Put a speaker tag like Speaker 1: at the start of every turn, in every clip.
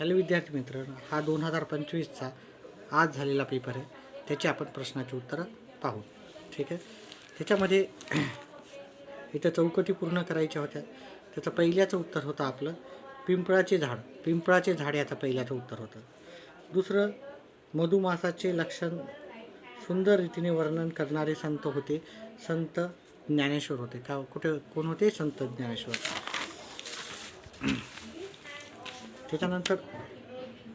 Speaker 1: Hello विद्यार्थी मित्र हा दोन हजार पंचवीसचा आज झालेला पेपर आहे. त्याची आपण प्रश्नाची उत्तरं पाहू. ठीक आहे? त्याच्यामध्ये इथं चौकटी पूर्ण करायच्या होत्या. त्याचं पहिल्याचं उत्तर होतं आपलं पिंपळाचे झाड. पिंपळाचे झाड याचं पहिल्याचं उत्तर होतं. दुसरं मधुमासाचे लक्षण सुंदर रीतीने वर्णन करणारे संत होते. संत ज्ञानेश्वर होते. का कुठे कोण होते? संत ज्ञानेश्वर. त्याच्यानंतर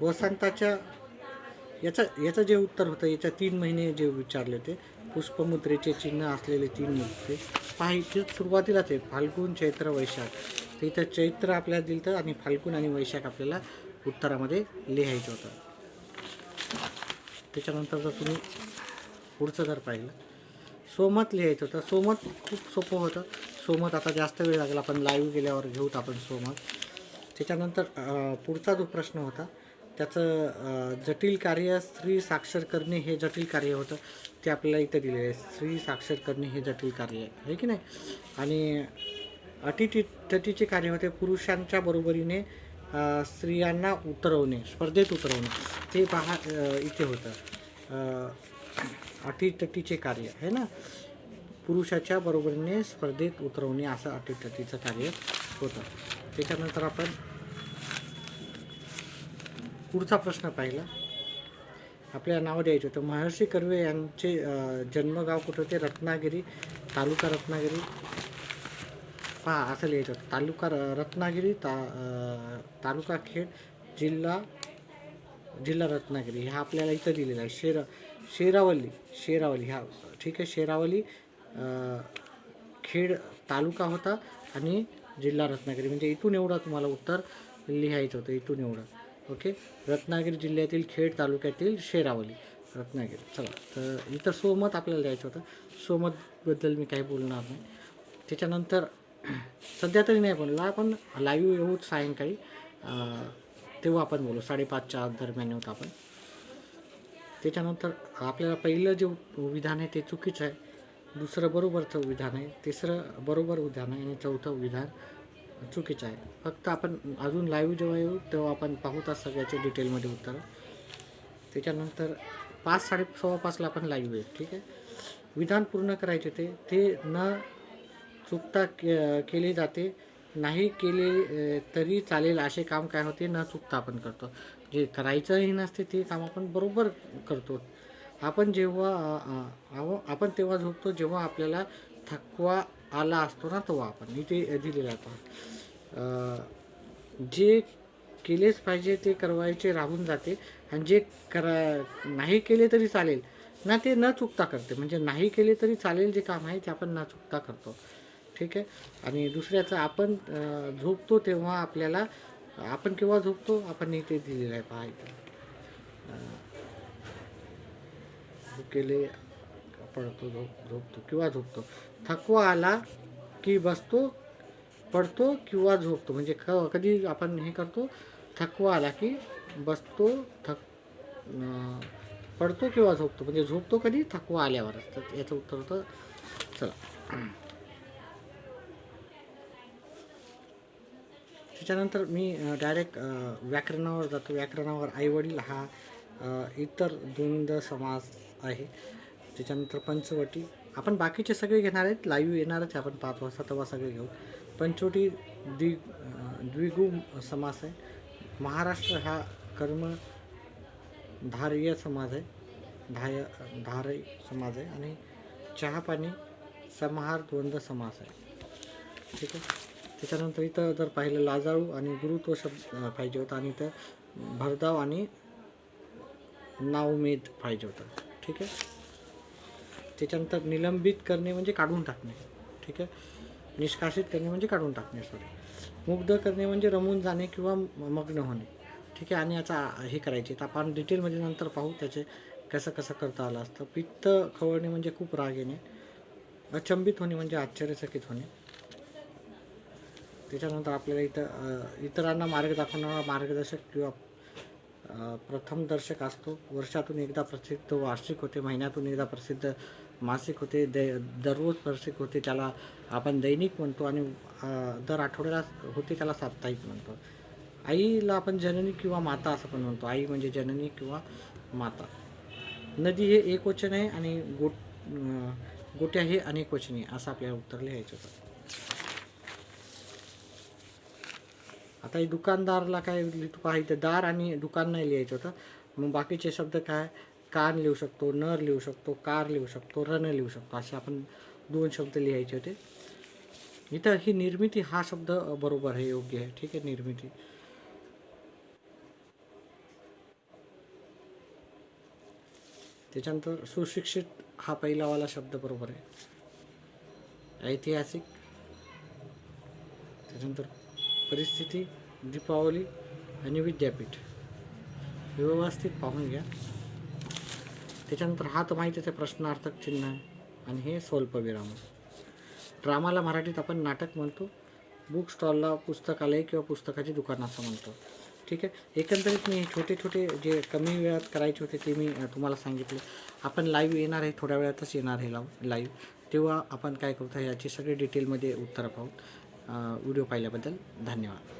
Speaker 1: वसंताच्या याचं याचं जे उत्तर होतं याच्या तीन महिने जे विचारले होते पुष्पमुद्रेचे चिन्ह असलेले तीन मुद्रे पाहिजे सुरुवातीलाच आहे फाल्गुन चैत्र वैशाख. तर इथं चैत्र आपल्याला दिलं तर आणि फाल्गुन आणि वैशाख आपल्याला उत्तरामध्ये लिहायचं होतं. त्याच्यानंतर जर तुम्ही पुढचं जर पाहिलं सोमत लिहायचं होतं. सोमत खूप सोपं होतं. सोमत आता जास्त वेळ लागला आपण लाईव्ह गेल्यावर घेऊत आपण सोमत. त्याच्यानंतर पुढचा जो प्रश्न होता त्याचं जटिल कार्य स्त्री साक्षर करणे हे जटिल कार्य होतं ते आपल्याला इथं दिलेलं आहे. स्त्री साक्षर करणे हे जटिल कार्य आहे की नाही? आणि अटी तटीचे कार्य होते पुरुषांच्या बरोबरीने स्त्रियांना उतरवणे स्पर्धेत उतरवणे. ते पहा इथे होतं. अटीतटीचे कार्य आहे ना? पुरुषाच्या बरोबरीने स्पर्धेत उतरवणे असं अटीतटीचं कार्य होतं. त्याच्यानंतर आपण पुढचा प्रश्न पाहिला. आपल्या नाव द्यायचं होतं. महर्षी कर्वे यांचे जन्मगाव कुठं होते? रत्नागिरी तालुका रत्नागिरी. पहा असं लिहायचं होतं. तालुका र- रत्नागिरी ता तालुका खेड जिल्हा जिल्हा रत्नागिरी. ह्या आपल्याला इथं दिलेला आहे. शेरा शेरावली शेरावली. ह्या ठीक आहे. शेरावली खेड तालुका होता आणि जिल्हा रत्नागिरी. म्हणजे इथून एवढा तुम्हाला उत्तर लिहायचं होतं इथून एवढं. ओके रत्नागिरी जिल्ह्यातील खेड तालुक्यातील शेरावली रत्नागिरी. चला तर इथं सोमत आपल्याला द्यायचं होतं. सोमतबद्दल मी काही बोलणार नाही. त्याच्यानंतर सध्या तरी नाही बोलला आपण लाईव्ह येऊ सायंकाळी. तेव्हा आपण बोलू. साडेपाचच्या दरम्यान येऊत आपण. त्याच्यानंतर आपल्याला पहिलं जे विधान आहे ते चुकीचं आहे. दुसरं बरोबरचं विधान आहे तिसरं बरोबर विधान आहे आणि चौथं विधान चुकीचं आहे. फक्त आपण अजून लाईव्ह जेव्हा येऊ तेव्हा आपण पाहूत सगळ्याचे डिटेलमध्ये उत्तर. त्याच्यानंतर पाच साडे सव्वा पाचला आपण लाईव्ह येऊ ठीक आहे? विधान पूर्ण करायचे ते ते न चुकता के केले जाते नाही केले तरी चालेल असे काम काय होते न चुकता आपण करतो. जे करायचंही नसते ते काम आपण बरोबर करतो. आपण जेव्हा आपण तेव्हा झोपतो जेव्हा आपल्याला थकवा आला असतो ना तेव्हा आपण. इथे दिलेला आहे जे केलेच पाहिजे ते करवायचे राहून जाते आणि जे करा नाही केले तरी चालेल. ना ते न चुकता करते. म्हणजे नाही केले तरी चालेल जे काम आहे ते आपण न चुकता करतो. ठीक आहे? आणि दुसऱ्याचं आपण झोपतो तेव्हा आपल्याला आपण केव्हा झोपतो? आपण इथे दिलेलं आहे पहा भुकेले केले पडतो झोप झोपतो किंवा झोपतो. थकवा आला की बसतो पडतो किंवा झोपतो. म्हणजे क कधी आपण हे करतो थकवा आला की बसतो थक पडतो किंवा झोपतो. म्हणजे झोपतो कधी थकवा आल्यावर तर याचं उत्तर होतं चला. त्याच्यानंतर मी डायरेक्ट व्याकरणावर जातो. व्याकरणावर आईवडील हा इतर द्वंद्व समास आहे. त्याच्यानंतर पंचवटी. आपण बाकीचे सगळे घेणार आहेत. लाईव्ह येणारच आपण पाच वाजता तेव्हा सगळे घेऊ. पंचवटी द्वि द्विगु समास आहे. महाराष्ट्र हा कर्म धार्य समाज आहे. धाय धारय समाज आहे. आणि चहापाणी समाहार द्वंद्व समास आहे. ठीक आहे? त्याच्यानंतर इथं जर पाहिलं लाजाळू आणि गुरुत्व शब्द पाहिजे होता. आणि इथं भरधाव आणि नावमेद पाहिजे होतं. ठीक आहे? त्याच्यानंतर निलंबित करणे म्हणजे काढून टाकणे. ठीक आहे? निष्कासित करणे म्हणजे काढून टाकणे सॉरी मुग्ध करणे म्हणजे रमून जाणे किंवा मग्न होणे. ठीक आहे? आणि याचा हे करायचे. तर आपण डिटेलमध्ये नंतर पाहू त्याचे कसं कसं करता आलं असतं. पित्त खवळणे म्हणजे खूप राग येणे. अचंबित होणे म्हणजे आश्चर्यचकित होणे. त्याच्यानंतर आपल्याला इथं इतरांना मार्ग दाखवणारा मार्गदर्शक किंवा प्रथम दर्शक असतो. वर्षातून एकदा प्रसिद्ध वार्षिक होते महिन्यातून एकदा प्रसिद्ध मासिक होते. दै दररोज वार्षिक होते त्याला आपण दैनिक म्हणतो आणि दर आठवड्याला होते त्याला साप्ताहिक म्हणतो. आईला आपण जननी किंवा माता असं पण म्हणतो. आई म्हणजे जननी किंवा माता. नदी हे एक वचन आहे आणि गोट गोट्या हे अनेकवचनी आहे असं आपल्याला उत्तर लिहायचं होतं. काही दुकानदारला काय लिहितो पहा दार आणि दुकान नाही लिहायचं होतं. मग बाकीचे शब्द काय? कान लिहू शकतो नर लिहू शकतो कार लिहू शकतो रण लिहू शकतो असे आपण दोन शब्द लिहायचे होते. इथं ही निर्मिती हा शब्द बरोबर आहे योग्य आहे. ठीक आहे निर्मिती. त्याच्यानंतर सुशिक्षित हा पहिलावाला शब्द बरोबर आहे. ऐतिहासिक. त्याच्यानंतर परिस्थिती. दीपावली आणि विद्यापीठ. हे व्यवस्थित पाहून घ्या. त्याच्यानंतर हा तर माहितीच आहे प्रश्नार्थक चिन्ह आहे आणि हे स्वल्पविराम. ड्रामाला मराठीत आपण नाटक म्हणतो बुक स्टॉलला पुस्तकालय किंवा पुस्तकाची दुकान असं म्हणतो. ठीक आहे? एकंदरीत मी छोटे छोटे जे कमी वेळात करायचे होते ते मी तुम्हाला सांगितले. आपण लाईव्ह येणार आहे थोड्या वेळातच येणार आहे लाव लाईव्ह तेव्हा आपण काय करतो याची सगळी डिटेलमध्ये उत्तर पाहू. व्हिडिओ पाहिल्याबद्दल धन्यवाद.